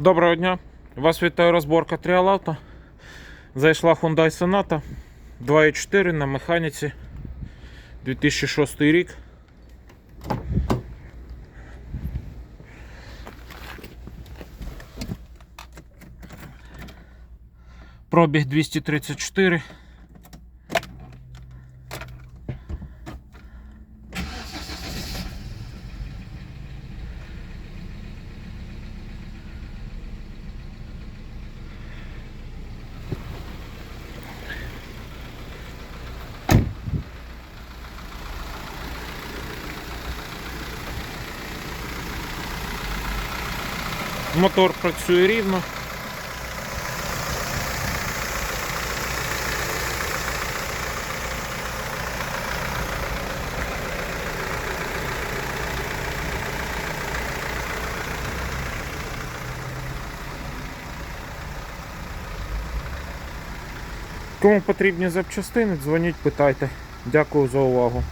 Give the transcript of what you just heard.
Доброго дня! Вас вітає розборка Тріалавто. Зайшла Hyundai Sonata 2.4 на механіці 2006 рік. Пробіг 234. Мотор працює рівно. Кому потрібні запчастини, дзвоніть, питайте. Дякую за увагу.